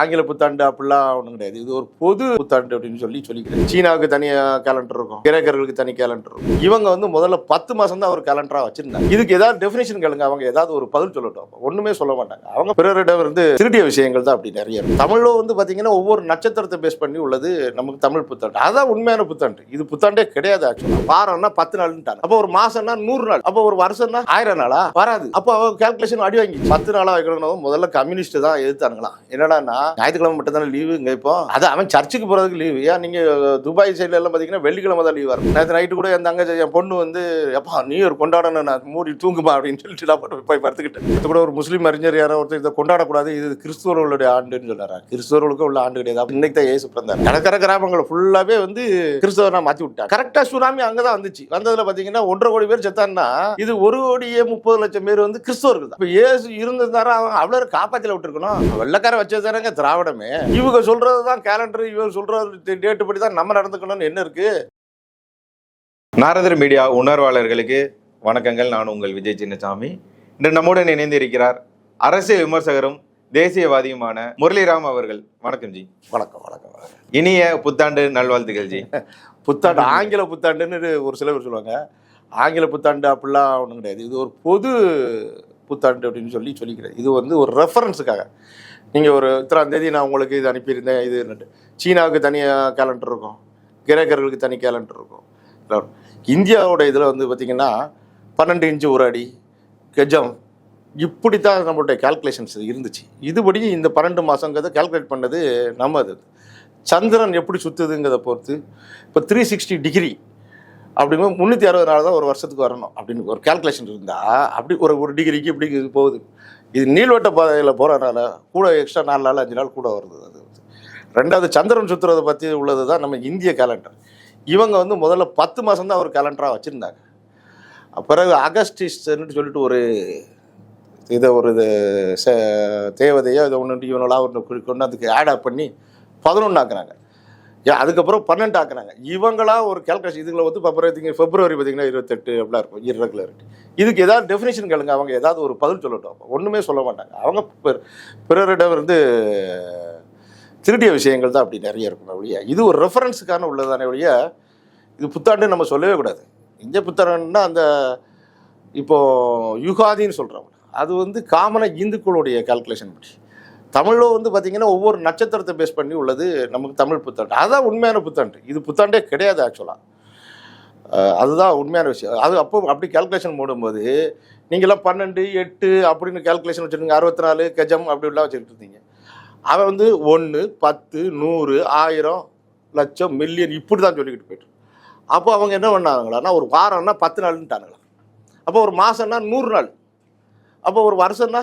ஆங்கில புத்தாண்டு அப்படிலாம் ஒன்றும் கிடையாது. இது ஒரு பொது புத்தாண்டு அப்படின்னு சொல்லி சொல்லிக்கிறேன் சீனாவுக்கு தனியாக கேலண்டர் இருக்கும். கிரேக்கர்களுக்கு தனி கேலண்டர் இருக்கும். இவங்க வந்து முதல்ல பத்து மாதம் தான் ஒரு கேலண்டராக வச்சிருந்தாங்க. இதுக்கு ஏதாவது டெஃபினேஷன் கேளுங்க. அவங்க ஏதாவது ஒரு பதில் சொல்லட்டும். ஒன்றுமே சொல்ல மாட்டாங்க. அவங்க பிறரிடம் வந்து திருடிய விஷயங்கள் தான் அப்படி நிறைய இருக்கும். தமிழில் வந்து பார்த்தீங்கன்னா ஒவ்வொரு நட்சத்திரத்தை பேஸ் பண்ணி உள்ளது நமக்கு தமிழ் புத்தாண்டு. அதான் உண்மையான புத்தாண்டு. இது புத்தாண்டே கிடையாது ஆக்சுவலாக வாரம்னா பத்து நாள்ன்ட்டாங்க அப்போ ஒரு மாசம்னா நூறு நாள். அப்போ ஒரு வருஷம்னா ஆயிரம் நாளா? வராது. அப்போ அவங்க கால்குலேஷன் அடி வாங்கி பத்து நாளாக வைக்கணும் முதல்ல கம்யூனிஸ்ட் தான் எதிர்த்தானுங்களா என்னடான்னா ஞாயிற்றுக்கிழமை மட்டும் தானே லீவு இங்கே இப்போ? அது அவன் சர்ச்சுக்கு போறதுக்கு லீவு ஏன் நீங்க துபாய் சைடுல எல்லாம் பார்த்தீங்கன்னா வெள்ளிக்கிழமை தான் லீவா இருக்கும் நேற்று நைட்டு கூட என் தங்கச்சி என் பொண்ணு வந்து எப்பா நீ ஒரு கொண்டாடணும் நான் மூடி தூங்குமா? அப்படின்னு சொல்லிட்டு நான் போட்டு போய் படுத்துக்கிட்டேன். இது கூட ஒரு முஸ்லீம் அறிஞர் யாரோ ஒருத்தர் இதை கொண்டாடக்கூடாது இது கிறிஸ்துவர்களுடைய ஆண்டுன்னு சொல்றாரு? கிறிஸ்தவர்களுக்கு உள்ள ஆண்டு கிடையாது. இன்னைக்கு தான் ஏசு பிறந்தார். கடற்கரை கிராமங்களை ஃபுல்லாவே வந்து கிறிஸ்தவனா மாத்தி விட்டேன் கரெக்டா சுனாமி அங்கதான் வந்துச்சு. வந்ததுல பாத்தீங்கன்னா ஒன்றரை கோடி பேர் செத்தான்னா இது ஒரு கோடியே முப்பது லட்சம் பேர் வந்து கிறிஸ்தவர்கள் தான். இப்போ ஏசு இருந்திருந்தாரா அவன் அவ்வளோ காப்பாற்றில விட்டுருக்கணும். வெள்ளக்கார வச்சது தானங்க திராவிடமே. இவங்க சொல்றதுதான் கேலண்டர் இவங்க சொல்றது டேட்டு படி தான் நம்ம நடந்துக்கணும்னு என்ன இருக்கு? நாரதர் மீடியா உணர்வாளர்களுக்கு வணக்கங்கள். நான் உங்கள் விஜய் சின்னசாமி. இன்று நம்முடன் இணைந்து இருக்கிறார் அரசியல் விமர்சகரும் தேசியவாதியுமான முரளிராம் அவர்கள். வணக்கம் ஜி. வணக்கம் வணக்கம் வணக்கம். இனிய புத்தாண்டு நல்வாழ்த்துக்கள் ஜி. புத்தாண்டு ஆங்கில புத்தாண்டுன்னு ஒரு சில பேர் சொல்லுவாங்க. ஆங்கில புத்தாண்டு அப்படிலாம் ஒன்றும் கிடையாது. இது ஒரு பொது புத்தாண்டு அப்படின்னு சொல்லி சொல்லிக்கிறேன். இது வந்து ஒரு ரெஃபரன்ஸுக்காக நீங்கள் ஒரு இத்தனாம் தேதி நான் உங்களுக்கு இது அனுப்பியிருந்தேன் இது சீனாவுக்கு தனியாக கேலண்டர் இருக்கும். கிரேக்கர்களுக்கு தனி கேலண்டர் இருக்கும். இந்தியாவோட இதில் வந்து பார்த்திங்கன்னா பன்னெண்டு இன்ச்சு ஒரு அடி கெஜம் இப்படி தான் நம்மளுடைய கால்குலேஷன்ஸ் இருந்துச்சு. இதுபடி இந்த பன்னெண்டு மாதங்கிறத கால்குலேட் பண்ணது நம்ம அது சந்திரன் எப்படி சுற்றுதுங்கிறத பொறுத்து இப்போ த்ரீ சிக்ஸ்டி டிகிரி அப்படிங்கும்போது முந்நூற்றி அறுபது நாள் தான் ஒரு வருஷத்துக்கு வரணும் அப்படின்னு ஒரு கால்குலேஷன் இருந்தால் அப்படி ஒரு ஒரு டிகிரிக்கு இப்படி இது போகுது. இது நீள்வட்ட பாதையில் போகிறனால கூட எக்ஸ்ட்ரா நாலு நாள் அஞ்சு நாள் கூட வருது அது. ரெண்டாவது சந்திரன் சுற்றுறதை பற்றி உள்ளது தான் நம்ம இந்திய கேலண்டர் இவங்க வந்து முதல்ல பத்து மாதம் தான் ஒரு கேலண்டராக வச்சுருந்தாங்க. பிறகு அகஸ்டிஸ்ன்னு சொல்லிட்டு ஒரு இதை ஒரு இது ச- தேவதையோ இதை ஒன்று இவனெல்லாம் ஒன்று கொண்டு அதுக்கு ஆட் பண்ணி பதினொன்று ஆக்குறாங்க அதுக்கப்புறம் பன்னெண்டு ஆக்குறாங்க. இவங்களா ஒரு கேல்குலேஷன் இதுங்களை வந்து பிப்ரவரி பிப்ரவரி பார்த்தீங்கன்னா இருபத்தெட்டு அப்படிலாம் இருக்கும் irregularity இதுக்கு ஏதாவது டெஃபினேஷன் கேளுங்க அவங்க ஏதாவது ஒரு பதில் சொல்லட்டும். ஒன்றுமே சொல்ல மாட்டாங்க. அவங்க பிற- பிறரிடம் வந்து திருடிய விஷயங்கள் தான் அப்படி நிறைய இருக்கும் ஒழிய இது ஒரு ரெஃபரன்ஸுக்கான உள்ளதானே ஒழிய இது புத்தாண்டு நம்ம சொல்லவே கூடாது. இந்த புத்தாண்டுன்னா அந்த இப்போது யுகாதின்னு சொல்கிறவங்க அது வந்து காமனாக இந்துக்களுடைய கால்குலேஷன் பற்றி தமிழில் வந்து பார்த்தீங்கன்னா ஒவ்வொரு நட்சத்திரத்தை பேஸ் பண்ணி உள்ளது நமக்கு தமிழ் புத்தாண்டு. அதுதான் உண்மையான புத்தாண்டு. இது புத்தாண்டே கிடையாது ஆக்சுவலாக அதுதான் உண்மையான விஷயம். அது அப்போ அப்படி கால்குலேஷன் போடும்போது நீங்களாம் பன்னெண்டு எட்டு அப்படின்னு கேல்குலேஷன் வச்சுருந்தீங்க அறுபத்தி நாலு கஜம் அப்படிலாம் வச்சுக்கிட்டு இருந்தீங்க. அவன் வந்து ஒன்று பத்து நூறு ஆயிரம் லட்சம் மில்லியன் இப்படி தான் சொல்லிக்கிட்டு போயிட்டு அப்போ அவங்க என்ன பண்ணாங்களான்னா ஒரு வாரம்னா பத்து நாள்ன்ட்டானுங்களா அப்போ ஒரு மாதம்னா நூறு நாள். அப்போ ஒரு வருஷம்னா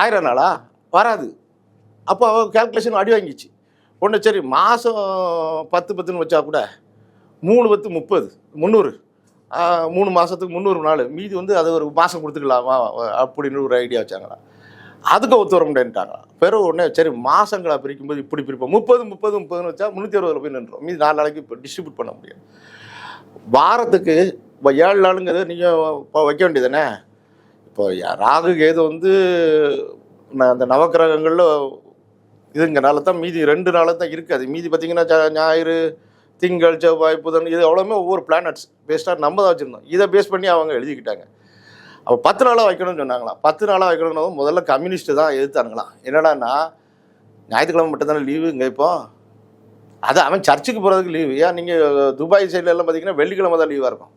ஆயிரம் நாளா? வராது. அப்போ அவன் கால்குலேஷன் அடி வாங்கிச்சு ஒன்று சரி மாதம் பத்து பத்துன்னு வச்சா கூட மூணு பத்து முப்பது முந்நூறு. மூணு மாதத்துக்கு முந்நூறு நாள் மீதி வந்து அது ஒரு மாதம் கொடுத்துக்கலாமா அப்படின்னு ஒரு ஐடியா வச்சாங்களா அதுக்கு ஒத்து வர முடியாதுட்டாங்களா பிறகு உடனே சரி மாதங்களை பிரிக்கும்போது இப்படி பிரிப்போம். முப்பது முப்பது முப்பதுன்னு வச்சா முந்நூற்றி அறுபதுல போய் நின்றோம். மீதி நாலு நாளைக்கு இப்போ டிஸ்ட்ரிபியூட் பண்ண முடியும். வாரத்துக்கு இப்போ ஏழு நாளுங்கிறது நீங்கள் இப்போ வைக்க வேண்டியதானே இப்போ ராகு கேது வந்து அந்த நவக்கிரகங்களில் இதுங்கனால தான் மீதி ரெண்டு நாள் தான் இருக்காது மீதி பார்த்தீங்கன்னா ஞாயிறு திங்கள் செவ்வாய் புதன் இது எவ்வளோமே ஒவ்வொரு பிளானட்ஸ் பேஸ்டாக நம்ம தான் வச்சுருந்தோம். இதை பேஸ் பண்ணி அவங்க எழுதிக்கிட்டாங்க. அப்போ பத்து நாளாக வைக்கணும்னு சொன்னாங்களாம். பத்து நாளாக வைக்கணும்னு முதல்ல கம்யூனிஸ்ட் தான் எதிர்த்தானுங்களாம் என்னடான்னா ஞாயிற்றுக்கிழமை மட்டும்தானே லீவு இங்கே இப்போ. அது அவன் சர்ச்சுக்கு போகிறதுக்கு லீவு ஏன்? நீங்கள் துபாய் சைடுல எல்லாம் பார்த்தீங்கன்னா வெள்ளிக்கிழமை தான் லீவாக இருக்கும்.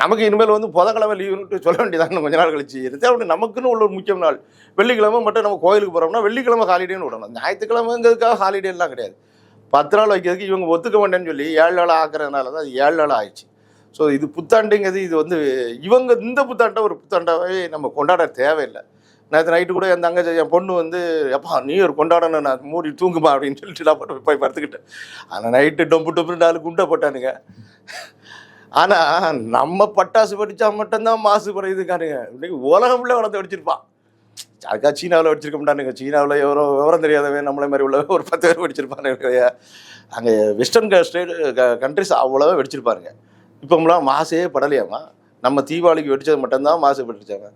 நமக்கு இனிமேல் வந்து புதன்கிழமை லீவுன்னு சொல்ல வேண்டியதான் கொஞ்ச நாள் கழிச்சு. இருக்கு அப்படி நமக்குன்னு உள்ள ஒரு முக்கிய நாள். வெள்ளிக்கிழமை மட்டும் நம்ம கோயிலுக்கு போகிறோம்னா வெள்ளிக்கிழமை ஹாலிடேன்னு விடணும். ஞாயிற்றுக்கிழமைங்கிறதுக்காக ஹாலிடேலாம் கிடையாது. பத்து நாள் வைக்கிறதுக்கு இவங்க ஒத்துக்க மாட்டேன்னு சொல்லி ஏழு நாள் ஆக்குறதுனால தான் அது ஏழு நாள் ஆயிடுச்சு. ஸோ இது புத்தாண்டுங்கிறது இது வந்து இவங்க இந்த புத்தாண்டை ஒரு புத்தாண்டாவே நம்ம கொண்டாட தேவையில்லை. நேற்று நைட்டு கூட என் தங்கச்சி என் பொண்ணு வந்து எப்பா நீ ஒரு கொண்டாடணும் நான் மூடி தூங்குமா? அப்படின்னு சொல்லிட்டு நான் போய் படுத்துக்கிட்டேன். ஆனால் நைட்டு டொம்பு டொம்பு நாலு குண்டை போட்டானுங்க. ஆனால் நம்ம பட்டாசு வெடிச்சா மட்டும்தான் மாசு குறையுதுக்கானுங்க இன்னைக்கு உலகம்ல வளர்த்து வெடிச்சிருப்பான் அதுக்காக சீனாவில் வெடிச்சிருக்க மாட்டானுங்க. சீனாவில் எவரோ விவரம் தெரியாதவன் நம்மளே மாதிரி உள்ள ஒரு பத்து பேர் வெடிச்சிருப்பானுங்க. அங்கே வெஸ்டர்ன் ஸ்டேட் கண்ட்ரிஸ் அவ்வளோவா வெடிச்சிருப்பாருங்க இப்போம்லாம் மாசே படலையாமா? நம்ம தீபாவளிக்கு வெடிச்சது மட்டும்தான் மாசு வெடிச்சாங்க.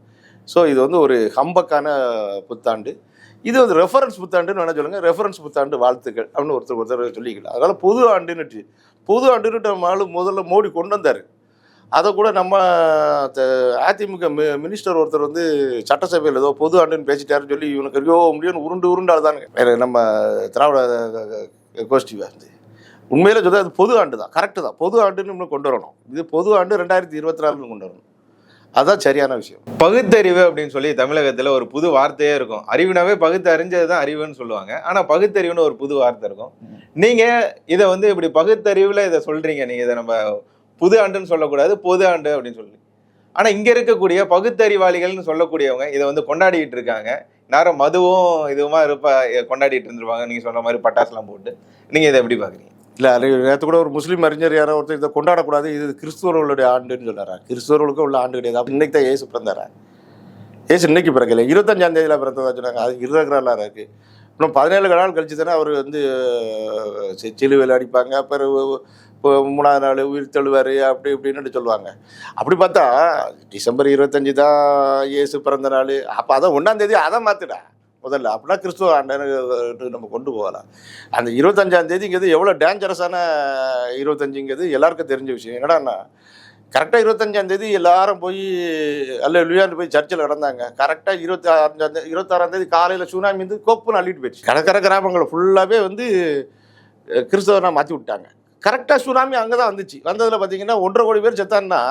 ஸோ இது வந்து ஒரு ஹம்பக்கான புத்தாண்டு. இது வந்து ரெஃபரன்ஸ் புத்தாண்டுன்னு வேணால் சொல்லுங்க. ரெஃபரன்ஸ் புத்தாண்டு வாழ்த்துக்கள் அப்படின்னு ஒருத்தர் ஒருத்தர் சொல்லிக்கலாம் அதனால் புது ஆண்டுன்னுட்டு புது ஆண்டுன்னு நம்ம ஆளு முதல்ல மோடி கொண்டு வந்தார். அதை கூட நம்ம த- அதிமுக மி மினிஸ்டர் ஒருத்தர் வந்து சட்டசபையில் ஏதோ பொது ஆண்டுன்னு பேசிட்டாருன்னு சொல்லி இவனுக்கு ஐயோ முடியும் உருண்டு உருண்டால் தானுங்க வேறு நம்ம திராவிட கோஷ்டி வந்து. உண்மையில சொல்ல அது பொது ஆண்டு தான் கரெக்டு தான். பொது ஆண்டுன்னு இன்னும் கொண்டு வரணும். இது பொது ஆண்டு ரெண்டாயிரத்தி இருபத்தி நாலுன்னு கொண்டு வரணும். அதுதான் சரியான விஷயம். பகுத்தறிவு அப்படின்னு சொல்லி தமிழகத்துல ஒரு புது வார்த்தையே இருக்கும். அறிவுனாவே பகுத்து அறிஞ்சது தான் அறிவுன்னு சொல்லுவாங்க. ஆனா பகுத்தறிவுன்னு ஒரு புது வார்த்தை இருக்கும். நீங்க இதை வந்து இப்படி பகுத்தறிவுல இதை சொல்றீங்க. நீங்க இதை நம்ம புது ஆண்டுன்னு சொல்லக்கூடாது பொது ஆண்டு அப்படின்னு சொல்லி. ஆனா இங்க இருக்கக்கூடிய பகுத்தறிவாளிகள்னு சொல்லக்கூடியவங்க இதை வந்து கொண்டாடிட்டு இருக்காங்க. நேரம் மதுவும் இதுவுமா இருப்பா கொண்டாடிட்டு இருந்துருவாங்க நீங்க சொன்ன மாதிரி பட்டாசுலாம் போட்டு. நீங்க இதை எப்படி பாக்குறீங்க? இல்லை அது நேற்று கூட ஒரு முஸ்லீம் அறிஞர் யாரோ ஒருத்தர் இதை கொண்டாடக்கூடாது இது கிறிஸ்துவர்களுடைய ஆண்டுன்னு சொன்னாரா கிறிஸ்துவர்களுக்கும் உள்ள ஆண்டு கிடையாது. அப்ப இன்னைக்கு தான் ஏசு பிறந்தாரா? ஏசு இன்னைக்கு பிறக்கல. இருபத்தஞ்சாம் தேதியில் பிறந்ததா சொன்னாங்க. அது இருபக்கிறாலாம் இருக்குது இன்னும் பதினேழு நாள் கழிச்சு தானே அவர் வந்து சிலுவையில் அடிப்பாங்க. பிறகு மூணாவது நாள் உயிர் தழுவார் அப்படி இப்படின்னு சொல்லுவாங்க. அப்படி பார்த்தா டிசம்பர் இருபத்தஞ்சு தான் இயேசு பிறந்த நாள். அப்போ அதான் ஒன்றாந்தேதி அதை மாற்றுடா முதல்ல அப்படின்னா கிறிஸ்துவ ஆண்டுன்னு நம்ம கொண்டு போகலாம். அந்த இருபத்தஞ்சாம் தேதிங்கிறது எவ்வளோ டேஞ்சரஸான இருபத்தஞ்சுங்கிறது எல்லாருக்கும் தெரிஞ்ச விஷயம். என்னடாண்ணா கரெக்டாக இருபத்தஞ்சாம் தேதி எல்லாரும் போய் அல்ல லுயாண்டு போய் சர்ச்சில் நடந்தாங்க. கரெக்டாக இருபத்தி அஞ்சாம் தேதி இருபத்தாறாம் தேதி காலையில் சுனாமி வந்து கோப்புன்னு அள்ளிட்டு போயிடுச்சு. கடற்கரை கிராமங்களை ஃபுல்லாகவே வந்து கிறிஸ்தவனாக மாற்றி விட்டாங்க. கரெக்டாக சுனாமி அங்கே தான் வந்துச்சு. வந்ததில் பார்த்தீங்கன்னா ஒன்றரை கோடி பேர் செத்தான்னா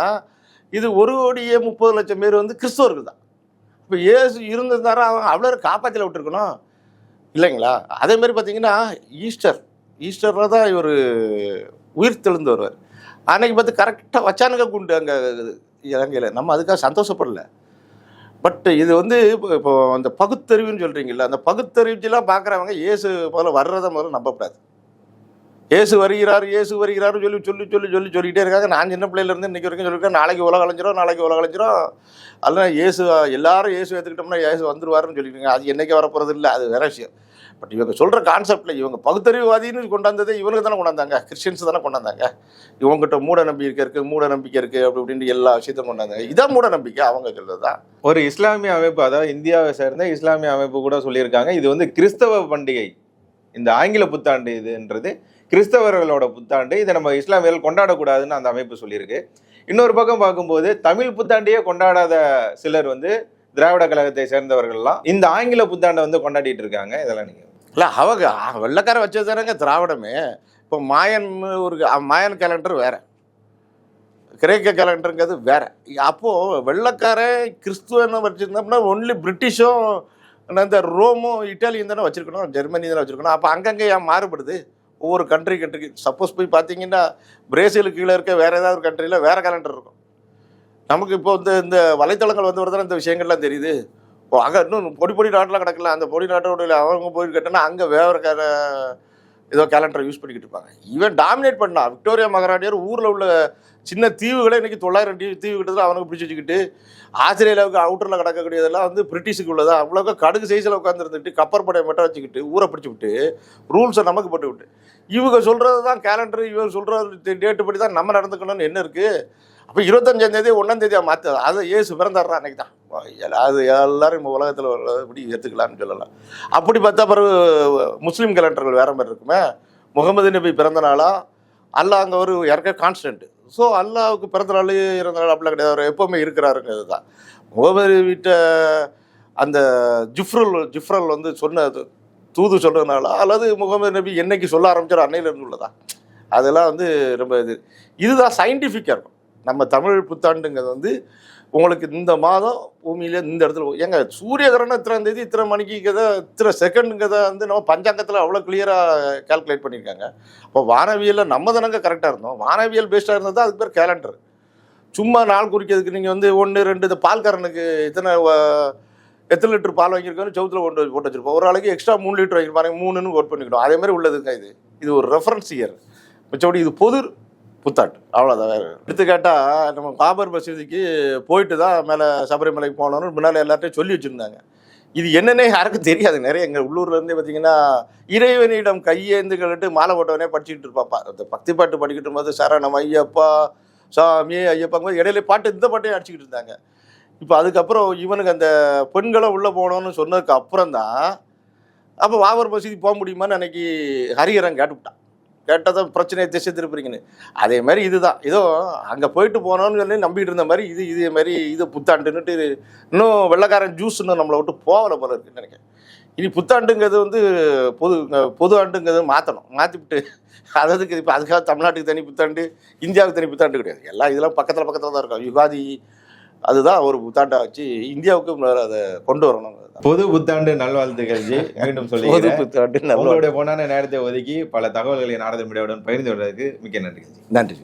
இது ஒரு கோடியே முப்பது லட்சம் பேர் வந்து கிறிஸ்தவர்கள் தான். இப்போ ஏசு இருந்திருந்தாரா? அவன் அவ்வளோ காப்பாற்றில விட்டுருக்கணும். இல்லைங்களா? அதே மாதிரி பார்த்தீங்கன்னா ஈஸ்டர். ஈஸ்டரில் தான் இவர் உயிர் தெழுந்து வருவார். அன்னைக்கு பார்த்து கரெக்டாக வச்சானுங்க குண்டு அங்கே இலங்கையில். நம்ம அதுக்காக சந்தோஷப்படல. பட் இது வந்து இப்போ இப்போ அந்த பகுத்தறிவுன்னு சொல்கிறீங்களா அந்த பகுத்தறிவுலாம் பார்க்குறவங்க இயேசு முதல்ல வர்றதை முதல்ல நம்பக்கூடாது. இயேசு வருகிறார் இயேசு வருகிறார் சொல்லி சொல்லி சொல்லி சொல்லி சொல்லிக்கிட்டே இருக்காங்க. நான் சின்ன பிள்ளையிலேருந்து இன்னைக்கு வரைக்கும் சொல்லியிருக்கேன். நாளைக்கு உலக அழிஞ்சிரும் நாளைக்கு உலக அழிஞ்சிரும் அதெல்லாம் இயேசு எல்லாரும் இயேசு ஏற்றுக்கிட்டோம்னா இயேசு வந்துருவாருன்னு சொல்லியிருக்காங்க அது என்றைக்கு வரப்போகிறது இல்லை அது வேற விஷயம். பட் இவங்க சொல்கிற கான்செப்டில் இவங்க பகுத்தறிவுவாதின்னு கொண்டாந்ததே இவனுக்கு தானே கொண்டாந்தாங்க கிறிஸ்டின்ஸ் தானே கொண்டாந்தாங்க இவங்ககிட்ட மூட நம்பிக்கை இருக்குது மூட நம்பிக்கை இருக்குது அப்படி இப்படின்ட்டு எல்லா விஷயத்தையும் கொண்டாந்தாங்க இதான் மூட நம்பிக்கை அவங்க சொல்கிறது தான். ஒரு இஸ்லாமிய அமைப்பு அதாவது இந்தியாவை சேர்ந்த இஸ்லாமிய அமைப்பு கூட சொல்லியிருக்காங்க. இது வந்து கிறிஸ்தவ பண்டிகை. இந்த ஆங்கில புத்தாண்டு இதுன்றது கிறிஸ்தவர்களோட புத்தாண்டு இதை நம்ம இஸ்லாமியர்கள் கொண்டாடக்கூடாதுன்னு அந்த அமைப்பு சொல்லியிருக்கு. இன்னொரு பக்கம் பார்க்கும்போது தமிழ் புத்தாண்டையே கொண்டாடாத சிலர் வந்து திராவிட கழகத்தை சேர்ந்தவர்கள்லாம் இந்த ஆங்கில புத்தாண்டை வந்து கொண்டாடிட்டு இருக்காங்க. இதெல்லாம் நீங்கள் இல்லை அவங்க வெள்ளக்கார வச்சது தானேங்க திராவிடமே. இப்போ மாயன் ஒரு மாயன் கேலண்டர் வேற. கிரேக்க கேலண்டருங்கிறது வேற. அப்போது வெள்ளக்காரன் கிறிஸ்துவன்னு வச்சுருந்தோம்னா ஒன்லி பிரிட்டிஷும் இந்த ரோமும் இட்டாலியும் தானே வச்சுருக்கணும் ஜெர்மனி தானே வச்சுருக்கணும். அப்போ அங்கங்கே ஏன் மாறுபடுது? ஒவ்வொரு கண்ட்ரி கண்ட்ரிக்கு சப்போஸ் போய் பார்த்தீங்கன்னா பிரேசிலுக்கு கீழே இருக்க வேறு ஏதாவது ஒரு கண்ட்ரியில் வேறு கேலண்டர் இருக்கும். நமக்கு இப்போ வந்து இந்த வலைத்தளங்கள் வந்து வரதான இந்த விஷயங்கள்லாம் தெரியுது. இப்போ அங்கே இன்னும் பொடி பொடி நாட்டெலாம் கிடக்கல அந்த பொடி நாட்டோட அவங்க போய் கேட்டோன்னா அங்கே வேறு ஏதோ கேலண்டரை யூஸ் பண்ணிக்கிட்டு இருப்பாங்க. இவன் டாமினேட் பண்ணான் விக்டோரியா மகாராணியார் ஊரில் உள்ள சின்ன தீவுகளே இன்றைக்கி தொள்ளாயிரம் தீவு தீவு கிட்ட அவனுக்கு பிடிச்சி வச்சுக்கிட்டு ஆஸ்திரேலியாவுக்கு அவுட்டரில் கிடக்கக்கூடியதெல்லாம் வந்து பிரிட்டிஷுக்கு உள்ளதா அவ்வளோக்கா கடுகு சைஸில் உட்காந்துருந்துட்டு கப்பற்படையை மட்டும் வச்சுக்கிட்டு ஊரை பிடிச்சி விட்டு ரூல்ஸை நமக்கு போட்டு விட்டு. இவங்க சொல்கிறது தான் கேலண்டர் இவங்க சொல்கிற டேட்டு படி தான் நம்ம நடந்துக்கணும்னு என்ன இருக்குது அப்போ இருபத்தஞ்சாந்தேதி ஒன்றாந்தேதியாக மாற்று அது ஏசு பிறந்தாடுறா அன்றைக்கி தான் அது எல்லாரும் நம்ம உலகத்தில் இப்படி ஏற்றுக்கலாம்னு சொல்லலாம். அப்படி பார்த்தா பிறகு முஸ்லீம் கேலண்டர்கள் வேற மாதிரி இருக்குமே. முகமது நபி பிறந்த நாளா? அல்லாஹ் அங்கே ஒரு இறக்க கான்ஸ்டன்ட் ஸோ அல்லாவுக்கு பிறந்த நாளே இறந்த நாள் அப்படிலாம் கிடையாது. அவர் எப்போவுமே இருக்கிறாருங்கிறது தான். முகமது வீட்ட அந்த ஜிஃப்ரல் ஜிஃப்ரல் வந்து சொன்ன தூது சொல்கிறதுனால அல்லது முகமது நபி என்னைக்கு சொல்ல ஆரம்பிச்சார் அன்னையிலேருந்து உள்ளதா? அதெல்லாம் வந்து ரொம்ப இது. இதுதான் சயின்டிஃபிக்காக இருக்கும் நம்ம தமிழ் புத்தாண்டுங்கிறது வந்து உங்களுக்கு இந்த மாதம் பூமியில இந்த இடத்துல ஏங்க சூரிய கிரகணம் இத்தனை தேதி இத்தனை மணிக்குங்கிறத இத்தனை செகண்டுங்கிறத வந்து நம்ம பஞ்சாங்கத்தில் அவ்வளோ கிளியராக கால்குலேட் பண்ணியிருக்காங்க. அப்போ வானவியலில் நம்ம தானங்க கரெக்டாக இருந்தோம். வானவியல் பேஸ்டாக இருந்தது அதுக்கு பேர் கேலண்டர் சும்மா நாள் குறிக்கிறதுக்கு நீங்கள் வந்து ஒன்று ரெண்டு இந்த பால்காரனுக்கு இத்தனை எத்தனை லிட்டர் பால் வாங்கியிருக்கோன்னு சவுத்தில் கொண்டு போட்டு வச்சிருப்போம். ஒரு ஆளுக்கு எக்ஸ்ட்ரா மூணு லிட்டர் வாங்கியிருப்பாங்க மூணுன்னு ஓட் பண்ணிக்கணும் அதே மாதிரி உள்ளதுங்க இது. இது ஒரு ரெஃபரன்ஸ் இயர் மிச்சபடி இது பொது புத்தாட்டு அவ்வளோதான் வேறு. எடுத்துக்காட்டால் நம்ம பாபர் மசூதிக்கு போயிட்டு தான் மேலே சபரிமலைக்கு போனோம்னு முன்னால் எல்லார்ட்டையும் சொல்லி வச்சுருந்தாங்க. இது என்னன்னே யாருக்கும் தெரியாது. நிறைய எங்கள் உள்ளூர்லேருந்தே பார்த்தீங்கன்னா இறைவனிடம் கையேந்துகள்ட்டு மாலை போட்டவனே படிச்சுக்கிட்டு இருப்பாப்பா. அந்த பக்தி பாட்டு படிக்கிட்டு போது சரணம் ஐயப்பா சாமி ஐயப்பாங்க போது இடையில பாட்டு இந்த பாட்டையும் அடிச்சுக்கிட்டு இருந்தாங்க. இப்போ அதுக்கப்புறம் இவனுக்கு அந்த பெண்களை உள்ளே போனோன்னு சொன்னதுக்கு அப்புறம் தான் அப்போ வாவர் மசூதி போக முடியுமான்னு அன்னைக்கு ஹரிஹரன் கேட்டுவிட்டான். கேட்டதான் பிரச்சனையை திசை திருப்புறீங்கன்னு. அதே மாதிரி இதுதான். ஏதோ அங்கே போயிட்டு போனோன்னு சொல்லி நம்பிட்டு இருந்த மாதிரி இது இதே மாதிரி இது புத்தாண்டுன்னுட்டு இன்னும் வெள்ளைக்காரன் ஜூஸ் இன்னும் நம்மளை விட்டு போகலை போல இருக்குன்னு நினைக்கிறேன். இனி புத்தாண்டுங்கிறது வந்து பொது பொது ஆண்டுங்கிறது மாற்றணும் மாற்றிவிட்டு அதுக்கு இப்போ அதுக்காக தமிழ்நாட்டுக்கு தனி புத்தாண்டு இந்தியாவுக்கு தனி புத்தாண்டு கிடையாது. எல்லாம் இதெல்லாம் பக்கத்தில் பக்கத்தில் தான் இருக்கும். யுகாதி அதுதான் ஒரு புத்தாண்டை வச்சு இந்தியாவுக்கு அதை கொண்டு வரணும் பொது புத்தாண்டு நல்வாழ்த்துக்கள் ஜி. மீண்டும் பொது சொல்லி புத்தாண்டு நல்ல உங்களுடைய பொன்னான நேரத்தை ஒதுக்கி பல தகவல்களை நாரத மீடியாவுடன் பகிர்ந்து கொண்டதுக்கு மிக்க நன்றி நன்றி